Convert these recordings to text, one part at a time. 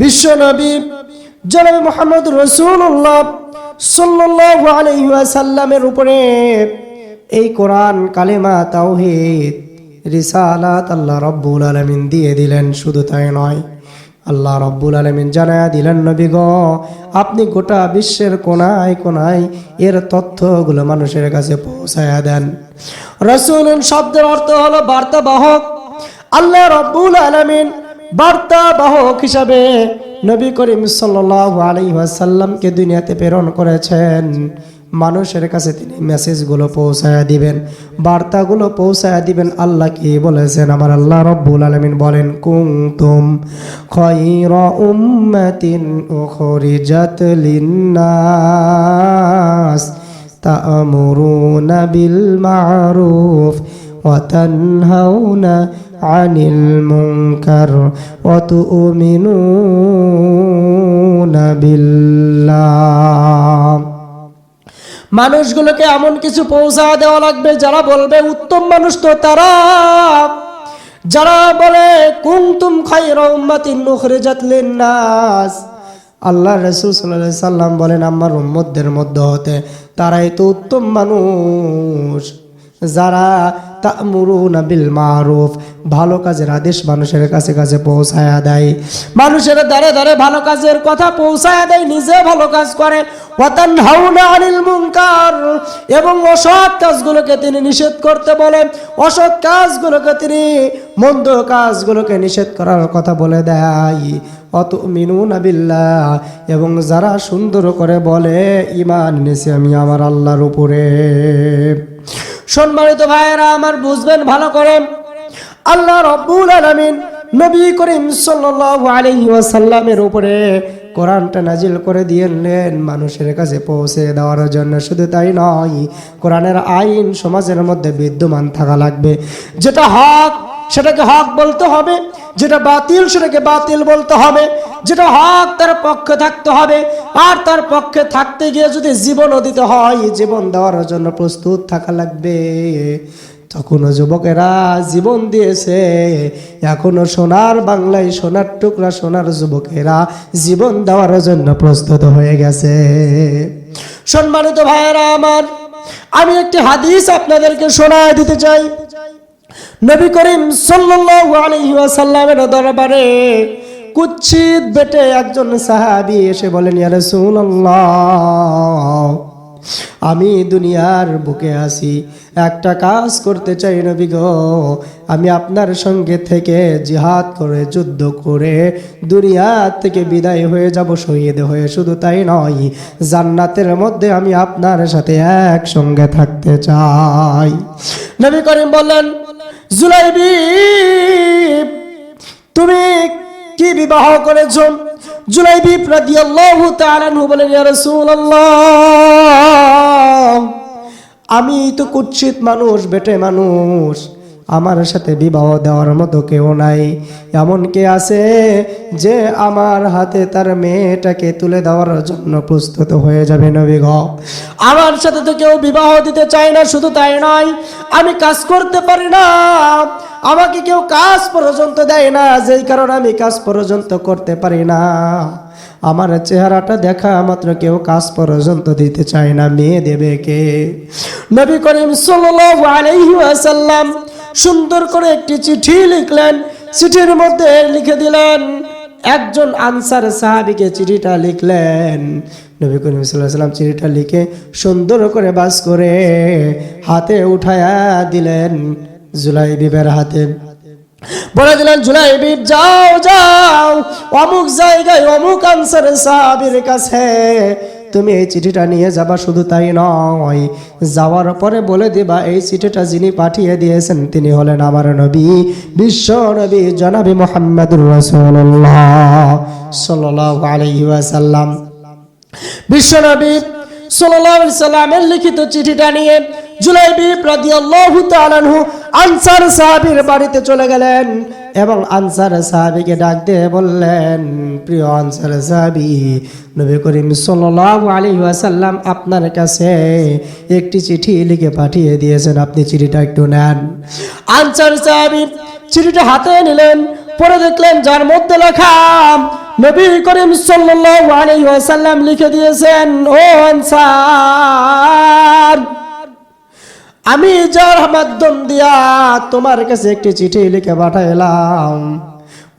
বিশ্ব নবী, জনাব মোহাম্মদ রসুল্লাহ সাল্লাল্লাহু আলাইহি ওয়াসাল্লামের উপরে এই কোরআন, কালেমা, তাওহীদ, রিসালাত আল্লাহ রব্বুল আলামিন দিয়ে দিলেন। শুধু তাই নয়, আল্লাহ রব্বুল আলমিন জানায়া দিলেন, নবী গ, আপনি গোটা বিশ্বের কোনায় কোনায় এর তথ্যগুলো মানুষের কাছে পৌঁছায়া দেন। রসুল শব্দের অর্থ হলো বার্তাবাহক। আল্লাহ রব্বুল আলমিন বার্তাবাহক হিসাবে নবী করিম আলাইহি দুনিয়াতে প্রেরণ করেছেন। মানুষের কাছে তিনি মেসেজগুলো পৌঁছায় দিবেন। বার্তাগুলো পৌঁছায় দিবেন আল্লাহ কি বলেছেন? আমার আল্লাহ রব্বুল আলামিন বলেন, কুনতুম খায়রা উম্মাতিন উখরিজাত লিন্নাস মা'রুফ وتنهون عن المنكر وتؤمنون بالله মানুষগুলোকে এমন কিছু পৌঁছা দেওয়া লাগবে যারা বলবে উত্তম মানুষ তো তারা যারা বলে কুমতুম খাইরা উম্মাতিন নুখরিজাত লিন্নাস আল্লাহ রসুল সাল্লাল্লাহু সাল্লাম বলেন আমার উম্মতদের মধ্যে হতে তারাই তো উত্তম মানুষ যারা তা তা'মুরুনা বিল মারুফ, ভালো কাজের আদেশ মানুষের কাছে কাছে পৌঁছায়া দেয়। মানুষের দ্বারে দ্বারে ভালো কাজের কথা পৌঁছায়া দেয়, নিজে ভালো কাজ করে ওয়াতান হাউনা আনিল মুনকার এবং অসৎ কাজগুলোকে তিনি নিষেধ করতে বলেন। অসৎ কাজগুলোকে তিনি মন্দ কাজগুলোকে নিষেধ করার কথা বলে দেয়। অত মিনুন বিল্লাহ এবং যারা সুন্দর করে বলে ইমান এনেছি আমি আমার আল্লাহর উপরে। সম্মানিত ভাইয়েরা, আমার বুঝবেন ভালো করে। আল্লাহ রব্বুল আলামিন নবী করিম সাল্লাল্লাহু আলাইহি ওয়াসাল্লামের উপরে কোরআনটা নাজিল করে দিয়েলেন মানুষের কাছে পৌঁছে দেওয়ার জন্য। শুধু তাই নয়, কোরআনের আইন সমাজের মধ্যে বিদ্যমান থাকা লাগবে। যেটা হক, সেটাকে হক বলতে হবে, যেটা বাতিল, সেটাকে বাতিল বলতে হবে। যেটা হক তার পক্ষে থাকতে হবে। আর তার পক্ষে থাকতে গিয়ে যদি জীবনও দিতে হয়, জীবন দেওয়ার জন্য প্রস্তুত থাকা লাগবে। তখনও যুবকেরা জীবন দিয়েছে। এখনও সোনার বাংলায় সোনার টুকরা সোনার যুবকেরা জীবন দেওয়ার জন্য প্রস্তুত হয়ে গেছে। সম্মানিত ভাইয়েরা আমার, আমি একটি হাদিস আপনাদেরকে শোনায় দিতে চাই। নবী করিম সাল্লাল্লাহু আলাইহি ওয়াসাল্লামের দরবারে কুচ্ছিত বেটে একজন সাহাবী এসে বলেন আমি দুনিয়ার বুকে আসি একটা কাজ করতে চাই নবী গো। আমি আপনার সঙ্গে থেকে জিহাদ করে, যুদ্ধ করে দুনিয়া থেকে বিদায় হয়ে যাব, শহীদ হয়ে। শুধু তাই নয়, জান্নাতের মধ্যে আমি আপনার সাথে একসঙ্গে থাকতে চাই। নবী করিম বললেন, জুলাইবি, তুমি কি বিবাহ করেছেন জুলাইবি রাদিয়াল্লাহু তাআলা নু বলেন, ইয়া রাসূলুল্লাহ, আমি তো কুচ্ছিত মানুষ, বেটে মানুষ। আমার সাথে বিবাহ দেওয়ার মতো কেউ নাই। এমন কে আছে যে আমার হাতে তার মেয়েটাকে তুলে দেওয়ার জন্য প্রস্তুত হয়ে যাবে নবী আমার সাথে তো কেউ বিবাহ দিতে চায় না, শুধু তাই নয়, আমি কাজ করতে পারি না। আমাকে কেউ কাজ পর্যন্ত দেয় না, যেই কারণে আমি কাজ পর্যন্ত করতে পারি না। আমার চেহারাটা দেখা মাত্র কেউ কাজ পর্যন্ত দিতে চায় না, মেয়ে দেবে কে? নবী করিম সাল্লাল্লাহু আলাইহি ওয়াসাল্লাম সুন্দর করে একটি চিঠি লিখলেন। চিঠির মধ্যে লিখে দিলেন, একজন আনসার সাহাবিকে চিঠিটা লিখলেন। নবী করিম সাল্লাম চিঠিটা লিখে সুন্দর করে বাস করে হাতে উঠায়া দিলেন জুলাই বিবের হাতে। বলে দিলেন জুলাইবি যাও যাও, অমুক জায়গায় অমুক আনসার সাহাবির কাছে তুমি এই চিঠিটা নিয়ে যাবা, শুধু তাই নয়। যাওয়ার পরে বলে দিবা, এই চিঠিটা যিনি পাঠিয়ে দিয়েছেন, তিনি হলেন আমার নবী, বিশ্ব নবী, জনাবি মোহাম্মদুর রসুল্লাহ সাল্লাহ বিশ্ব নবী সাল্লামের লিখিত চিঠিটা নিয়ে জুলাইবি রাদিয়াল্লাহু তাআলা আনহু আনসার সাহাবীর বাড়িতে চলে গেলেন এবং আনসার সাহাবীকে ডাক দিয়ে বললেন, প্রিয় আনসার সাহাবী, নবী করিম সাল্লাল্লাহু আলাইহি ওয়াসাল্লাম আপনার কাছে একটি চিঠি লিখে পাঠিয়ে দিয়েছেন, আপনি চিঠিটা একটু নেন। আনসার সাহাবী চিঠিটা হাতে নিলেন পরে দেখলেন যার মধ্যে লেখা, নবী করিম সাল্লাল্লাহু আলাইহি ওয়াসাল্লাম লিখে দিয়েছেন, ও আনসার আমি যার মাধ্যম দিয়া তোমার কাছে একটি চিঠি লিখে পাঠাইলাম।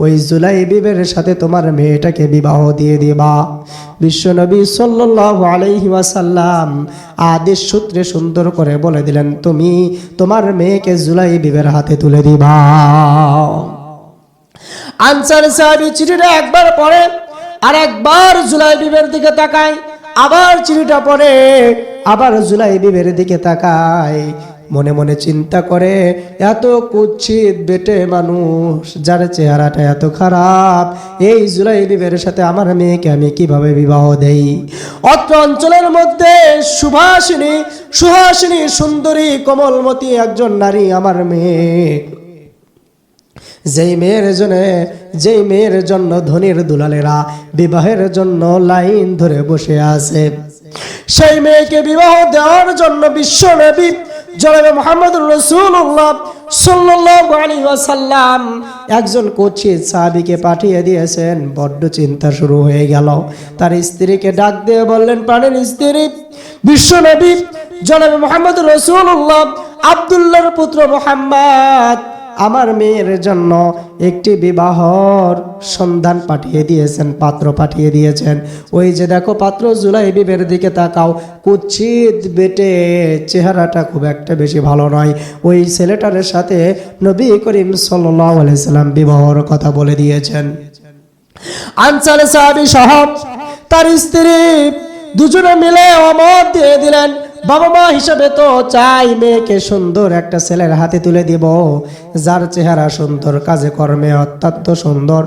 ওই জুলাই বিবের সাথে তোমার মেয়েটাকে বিবাহ দিয়ে দিবা। বিশ্বনবী আলাইহি ওয়াসাল্লাম আদেশ সূত্রে সুন্দর করে বলে দিলেন, তুমি তোমার মেয়েকে জুলাই বিবের হাতে তুলে দিবা। আনসার সাহাবি চিঠিটা একবার পড়ে আর একবার জুলাই বিবের দিকে তাকায়, আবার চিঠিটা পড়ে আবার জুলাই বিবের দিকে তাকায়। মনে মনে চিন্তা করে, এত কুচ্ছিত বেটে মানুষ, যার চেহারাটা এত খারাপ, এই জুলাই বিবের সাথে আমার মেয়েকে আমি কীভাবে বিবাহ দেই? অত্র অঞ্চলের মধ্যে সুভাষিনী, সুহাসিনী সুন্দরী কোমলমতী একজন নারী আমার মেয়ে। যেই মেয়ের জন্য, যেই মেয়ের জন্য ধনির দুলালেরা বিবাহের জন্য লাইন ধরে বসে আছে। সেই মেয়েকে বিবাহ দেওয়ার জন্য বিশ্ব নবী জনাবে মোহাম্মদ রসুল্লাহ ওয়াসাল্লাম একজন কোচিত সাহাবীকে পাঠিয়ে দিয়েছেন। বড্ড চিন্তা শুরু হয়ে গেল। তার স্ত্রীকে ডাক দিয়ে বললেন, প্রাণের স্ত্রী, বিশ্ব নবী জনাবে মোহাম্মদ রসুল্লাহ আব্দুল্লাহর পুত্র মোহাম্মদ আমার মেয়ের জন্য একটি বিবাহর সন্ধান পাঠিয়ে দিয়েছেন, পাত্র পাঠিয়ে দিয়েছেন। ওই যে দেখো পাত্র, জুলাই বিবের দিকে তাকাও কুচ্ছিত বেটে চেহারাটা খুব একটা বেশি ভালো নয়। ওই ছেলেটার সাথে নবী করিম সাল্লাম বিবাহর কথা বলে দিয়েছেন। আনসার সাহাবি সহ তার স্ত্রী দুজনে মিলে অমত দিয়ে দিলেন। বাবা মা হিসেবে তো চাই মেয়েকে সুন্দর একটা ছেলের হাতে তুলে দিব। যার চেহারা সুন্দর, কাজে কর্মে অত্যন্ত সুন্দর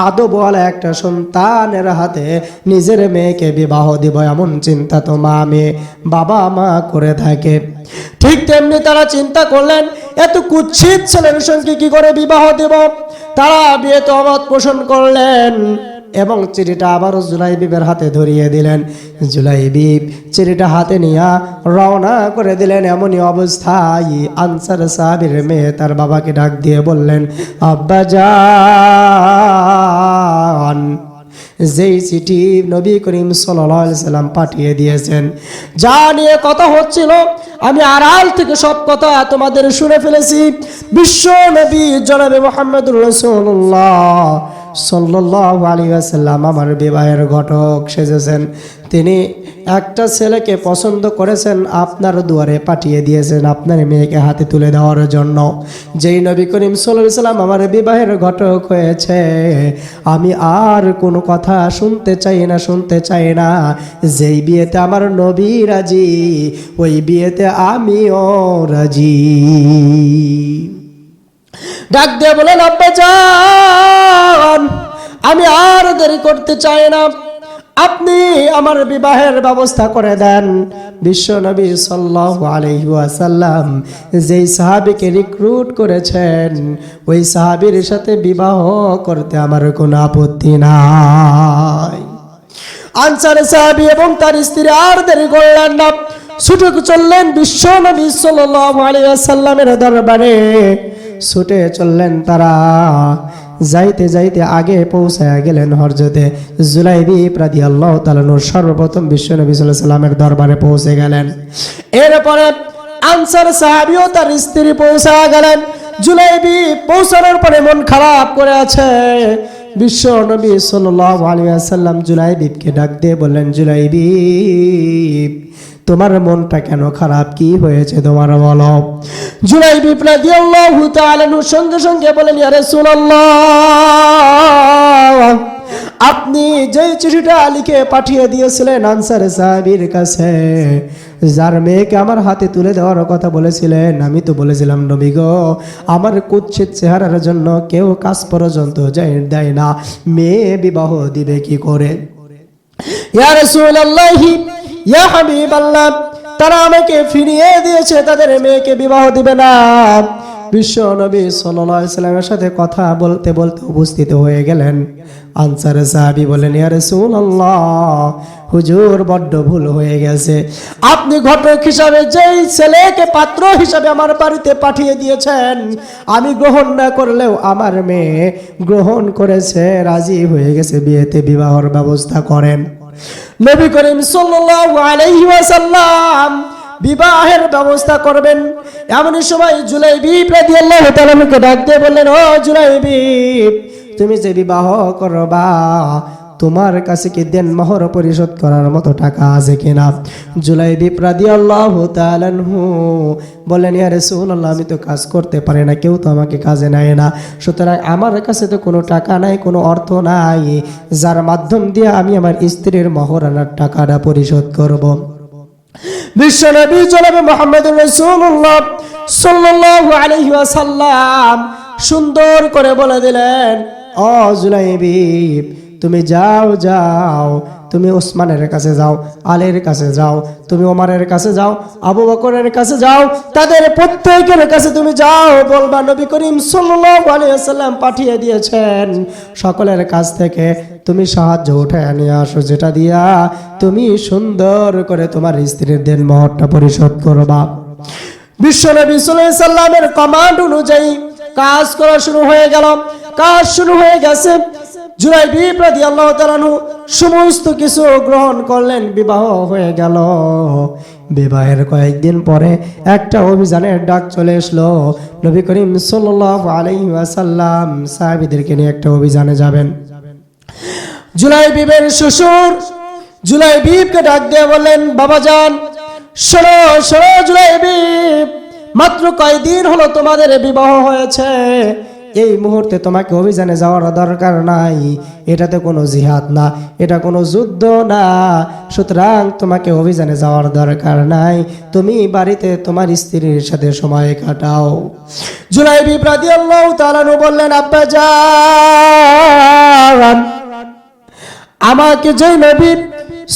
আদবওয়ালা একটা সন্তানের হাতে নিজের মেয়েকে বিবাহ দিব এমন চিন্তা তো মা, মেয়ে বাবা মা করে থাকে। ঠিক তেমনি তারা চিন্তা করলেন, এত কুচ্ছিত ছেলের সঙ্গে কি করে বিবাহ দেব? তারা বিয়েতে অমত পোষণ করলেন এবং চিঠিটা আবারও জুলাইবিবের হাতে ধরিয়ে দিলেন। জুলাইবিব চিঠিটা হাতে নিয়ে রওনা করে দিলেন। এমনই অবস্থায় আনসার সাহাবির মেয়ে তার বাবাকে ডাক দিয়ে বললেন, আব্বা যান যেই চিঠি নবী করিম সাল্লাম পাঠিয়ে দিয়েছেন, যা নিয়ে কথা হচ্ছিল, আমি আড়াল থেকে সব কথা তোমাদের শুনে ফেলেছি। বিশ্ব নবী জনাবে মোহাম্মদ রসুল্লাহ। সাল্লাহ আলী আসাল্লাম আমার বিবাহের ঘটক সেজেছেন। তিনি একটা ছেলেকে পছন্দ করেছেন, আপনার দুয়ারে পাঠিয়ে দিয়েছেন, আপনার মেয়েকে হাতে তুলে দেওয়ার জন্য। যেই নবী করিম সাল্লাম আমার বিবাহের ঘটক হয়েছে, আমি আর কোনো কথা শুনতে চাই না, শুনতে চাই না। যেই বিয়েতে আমার নবী রাজি, ওই বিয়েতে আমিও রাজি। ডাক দিয়ে বলেন, আব্বা যান আমি আর দেরি করতে চাই না। আপনি আমার বিবাহের ব্যবস্থা করে দেন। বিশ্ব নবী সাল্লাল্লাহু আলাইহি ওয়াসাল্লাম যেই সাহাবীকে রিক্রুট করেছেন, ওই সাহাবীর সাথে বিবাহ করতে আমার কোনো আপত্তি নাই। আনসার সাহাবী এবং তার স্ত্রী আর দেরি করলেন না। ছুটে চললেন বিশ্ব নবী সাল্লাল্লাহু আলাইহি ওয়াসাল্লামের দরবারে। ছুটে চললেন তারা। যাইতে যাইতে আগে পৌঁছায় গেলেন হরজতে জুলাইবি প্রাদি আল্লাহ তালানুর সর্বপ্রথম বিশ্ব নবী সাল্লাহ সাল্লামের দরবারে পৌঁছে গেলেন। এরপরে আনসার সাহাবিও তার স্ত্রী পৌঁছা গেলেন। জুলাইবি পৌঁছানোর পরে মন খারাপ করে আছে। বিশ্ব নবী সাল্লাল্লাহু আলাইহি ওয়াসাল্লাম জুলাইবিবকে ডাক দিয়ে বললেন জুলাইবিব তোমার মনটা কেন খারাপ? কি হয়েছে তোমার বলো? জুলাইবিব রাদিয়াল্লাহু তাআলা সঙ্গে সঙ্গে বলেন, ইয়া রাসূলুল্লাহ, আপনি যে চিঠিটা লিখে পাঠিয়ে দিয়েছিলেন আনসার সাহাবীর কাছে, যার মেয়েকে আমার হাতে তুলে দেওয়ার কথা বলেছিলেন, আমি তো বলেছিলাম, নবী গো, আমার কুচ্ছিত চেহারার জন্য কেউ কাজ পর্যন্ত যায়, দেয় না, মেয়ে বিবাহ দিবে কি করে? ইয়া রাসূলুল্লাহি ইয়া হাবিবাল্লাহ, তারা আমাকে ফিরিয়ে দিয়েছে, তাদের মেয়েকে বিবাহ দিবে না। বিশ্ব নবী সাল্লামের সাথে কথা বলতে বলতে উপস্থিত হয়ে গেলেন। আনসার সাহাবি বলেন ইয়া রাসূলুল্লাহ, হুজুর বড্ড ভুল হয়ে গেছে। আপনি ঘটক হিসাবে যেই ছেলেকে পাত্র হিসাবে আমার বাড়িতে পাঠিয়ে দিয়েছেন, আমি গ্রহণ না করলেও আমার মেয়ে গ্রহণ করেছে, রাজি হয়ে গেছে, বিয়েতে বিবাহর ব্যবস্থা করেন। নবী করিম সাল্লাম বিবাহের ব্যবস্থা করবেন। এমন সময় জুলাইবি রাদিয়াল্লাহু ডাক দিয়ে বললেন, ও জুলাইবি তুমি যে বিবাহ করবা তোমার কাছে কি দেন মহর পরিশোধ করার মতো টাকা আছে কিনা? জুলাইবি রাদিয়াল্লাহু তাআলাহু বললেন ইয়া রাসূলুল্লাহ, আমি তো কাজ করতে পারি না, কেউ তো আমাকে কাজে নেয় না। সুতরাং আমার কাছে তো কোনো টাকা নাই, কোনো অর্থ নাই। যার মাধ্যম দিয়ে আমি আমার স্ত্রীর মহরানার টাকাটা পরিশোধ করব। বিশ্বনবী জনাবে মোহাম্মদ রাসূলুল্লাহ সাল্লাল্লাহু আলাইহি ওয়াসাল্লাম সুন্দর করে বলে দিলেন ও জুলাইবি তুমি যাও যাও। তুমি ওসমানের কাছে যাও, আলীর কাছে যাও। তুমি ওমারের কাছে যাও, আবু বকরের কাছে যাও। তাদের প্রত্যেকের কাছে তুমি যাও বলবা, নবী করিম ওয়াসাল্লাম পাঠিয়ে দিয়েছেন। সকলের কাছ থেকে তুমি সাহায্য উঠে নিয়ে আসো, যেটা দিয়া তুমি সুন্দর করে তোমার স্ত্রীর দেন মহরটা পরিশোধ করবা। বিশ্বনবী সাল্লাল্লাহু সাল্লামের কমান্ড অনুযায়ী কাজ করা শুরু হয়ে গেল। কাজ শুরু হয়ে গেছে। জুলাই বিপ্রতি আল্লাহ তালানু সমস্ত কিছু গ্রহণ করলেন, বিবাহ হয়ে গেল। বিবাহের কয়েকদিন পরে একটা অভিযানের ডাক চলে আসলো নবী করিম সাল্লাল্লাহু আলাইহি ওয়াসাল্লাম সাহাবীদেরকে নিয়ে একটা অভিযানে যাবেন। জুলাই বিবের শ্বশুর জুলাই বিবকে ডাক দিয়ে বললেন, বাবা যান শোনো শোনো জুলাই বিব মাত্র কয়দিন হলো তোমাদের বিবাহ হয়েছে? এই মুহূর্তে তোমাকে অভিযানে যাওয়ার দরকার নাই। এটাতে কোনো জিহাদ না, এটা কোনো যুদ্ধ না। সুতরাং তোমাকে অভিযানে যাওয়ার দরকার নাই। তুমি বাড়িতে তোমার স্ত্রীর সাথে সময় কাটাও। জুলাই বিপ্রাদি আল্লাহ তালানু বললেন, আব্বা যান আমাকে যেই নবী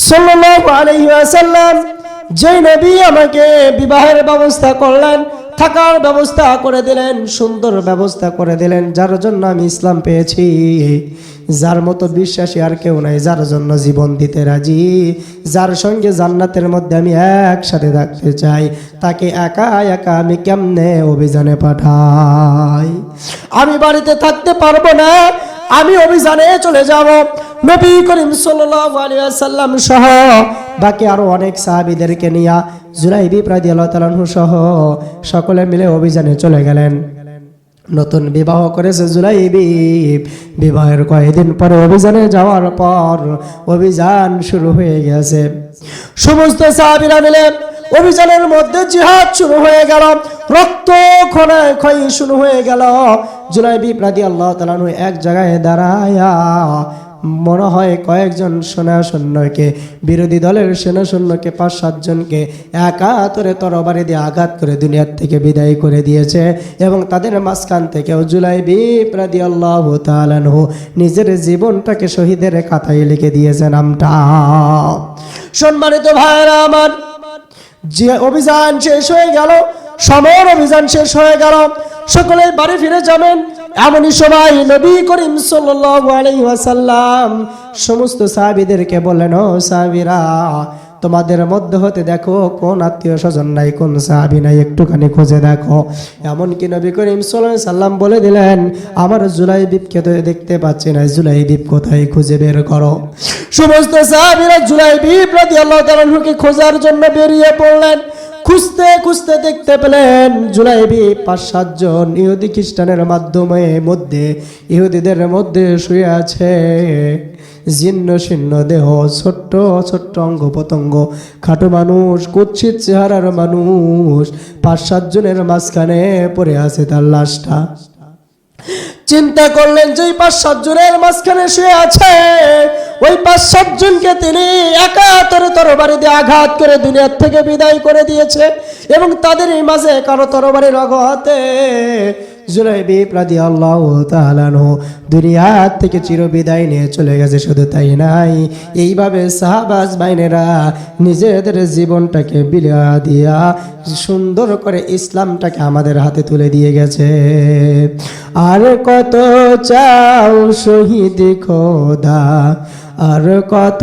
সাল্লাল্লাহু আলাইহি ওয়াসাল্লাম, যেই নবী আমাকে বিবাহের ব্যবস্থা করলেন থাকার ব্যবস্থা করে দিলেন, সুন্দর ব্যবস্থা করে দিলেন, যার জন্য আমি ইসলাম পেয়েছি। যার মতো বিশ্বাসী আর কেউ নাই, যার জন্য জীবন দিতে রাজি। যার সঙ্গে জান্নাতের মধ্যে আমি একসাথে থাকতে চাই, তাকে একা একা আমি কেমনে অভিযানে পাঠাই? আমি বাড়িতে থাকতে পারব না, আমি অভিযানে চলে যাব। নবী করিম আলাইহি সহ বাকি আরও অনেক সাহাবীদেরকে নিয়ে রাদিয়াল্লাহু তাআলা সহ সকলে মিলে অভিযানে চলে গেলেন। নতুন বিবাহ করেছে জুলাইবি। বিবাহের কয়েকদিন পরে অভিযানে যাওয়ার পর অভিযান শুরু হয়ে গেছে। সমস্ত সাহাবীরা মিলে অভিযানের মধ্যে জিহাদ শুরু হয়ে গেল। রক্ত খনায় ক্ষয় শুরু হয়ে গেল। জুলাইবি রাদি আল্লাহ তালানু এক জায়গায় দাঁড়ায়া মনে হয় কয়েকজন সেনা সৈন্যকে বিরোধী দলের সেনা সৈন্যকে পাঁচ সাতজনকে একাতরে তরবারি দিয়ে আঘাত করে দুনিয়ার থেকে বিদায় করে দিয়েছে এবং তাদের মাঝখান থেকেও জুলাই বিপ্রাদি আল্লাহ তালানহু নিজের জীবনটাকে শহীদের কাতায় লিখে দিয়েছে নামটা। সম্মানিত ভাইরা আমার, যে অভিযান শেষ হয়ে গেল সমর অভিযান শেষ হয়ে গেল সকলে বাড়ি ফিরে যাবেন। এমনই সময় নবী করিম ওয়াসাল্লাম সমস্ত সাহাবীদেরকে বললেন সাহাবীরা, তোমাদের মধ্যে হতে দেখো, কোন আত্মীয় স্বজন নাই, কোন সাহাবি নাই, একটুখানি খুঁজে দেখো। এমনকি নবী করিম সাল্লাম বলে দিলেন, আমার জুলাই দ্বীপকে তো দেখতে পাচ্ছি না জুলাই দ্বীপ কোথায় খুঁজে বের করো? সমস্ত সাহাবীরা জুলাই দ্বীপ রাদিয়াল্লাহু তাআলা আনহুকে খোঁজার জন্য বেরিয়ে পড়লেন। খুঁজতে খুঁজতে দেখতে পেলেন জুলাইবি পাঁচ সাতজন ইহুদি খ্রিস্টানের মাধ্যমে মধ্যে, ইহুদিদের মধ্যে শুয়ে আছে। জীর্ণ শীর্ণ দেহ, ছোট্ট ছোট্ট অঙ্গ পতঙ্গ খাটো মানুষ, কুৎসিত চেহারার মানুষ। পাঁচ সাতজনের মাঝখানে পড়ে আছে তার লাশটা। চিন্তা করলেন যে পাঁচ সাতজনের মাঝখানে শুয়ে আছে, ওই পাঁচ সাতজনকে তিনি একাতরে দিয়ে আঘাত করে দুনিয়ার থেকে বিদায় করে দিয়েছে এবং তাদের এই মাঝে কারও তরবারির অগতে জুলাইবি প্রাদি আল্লাহ তালানো দুনিয়া থেকে চিরবিদায় নিয়ে চলে গেছে, শুধু তাই নাই। এইভাবে সাহাবাজ বাইনেরা নিজেদের জীবনটাকে বিলিয়া দিয়া সুন্দর করে ইসলামটাকে আমাদের হাতে তুলে দিয়ে গেছে। আর কত চাও শহীদ খোদা, আর কত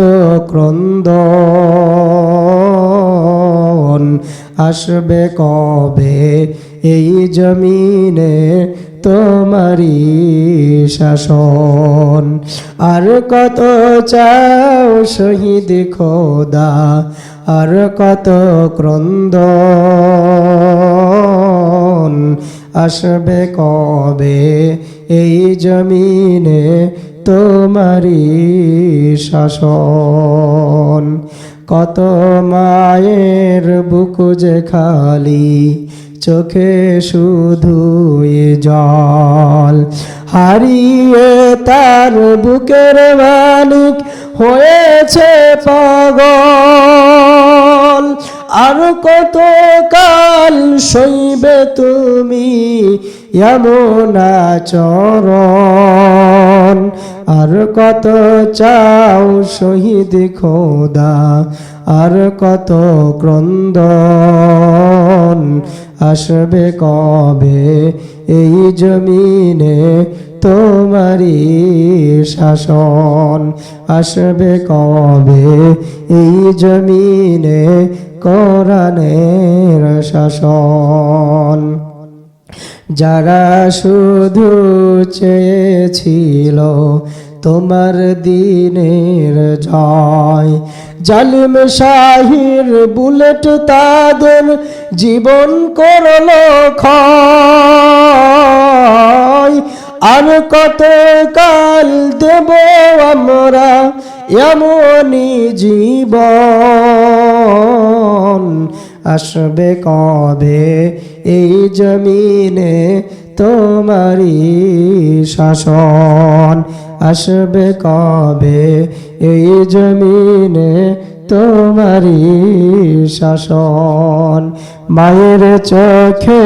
ক্রন্দন আসবে কবে এই জমিনে তোমারি শাসন। আর কত চাও শহীদ খোদা, আর কত ক্রন্দন আসবে কবে? এই জমিনে তোমারি শাসন। কত মায়ের বুক যে খালি চোখে শুধু জল। হারিয়ে তার বুকের মালিক হয়েছে পাগল। আর কত কাল সইবে তুমি এমন চরণ আর কত চাও শহীদ খোদা? আর কত ক্রন্দন? আসবে কবে? এই জমিনে তোমারি শাসন আসবে কবে? এই জমিনে কোরআনের শাসন যারা শুধু চেয়েছিল তোমার দিনের জয়। জালিম শাহির বুলেট তাদের জীবন করল আর কত কাল দেব আমরা এমনই জীবন? আসবে কবে? এই জমিনে তোমারি শাসন আসবে কবে? এই জমিনে তোমারি শাসন। মায়ের চোখে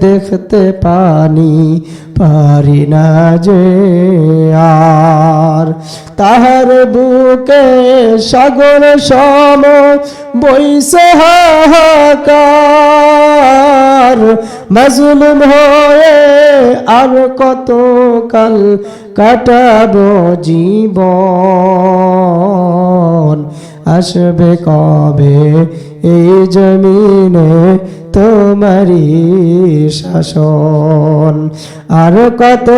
দেখতে পানি, পারি না যে আর। তাহার বুকে সাগর সম বৈশে হাহাকার মজলুম হয়ে আর কত কাল কাটাবো জীবন? আসবে কবে এই জমিনে তোমারি শাসন? আর কত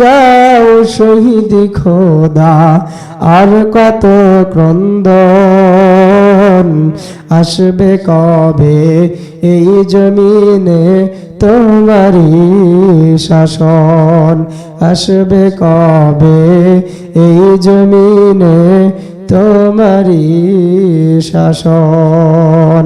চাও শহীদ খোদা, আর কত ক্রন্দন? আসবে কবে? এই জমিনে তোমারি শাসন আসবে কবে? এই জমিনে তোমারি শাসন।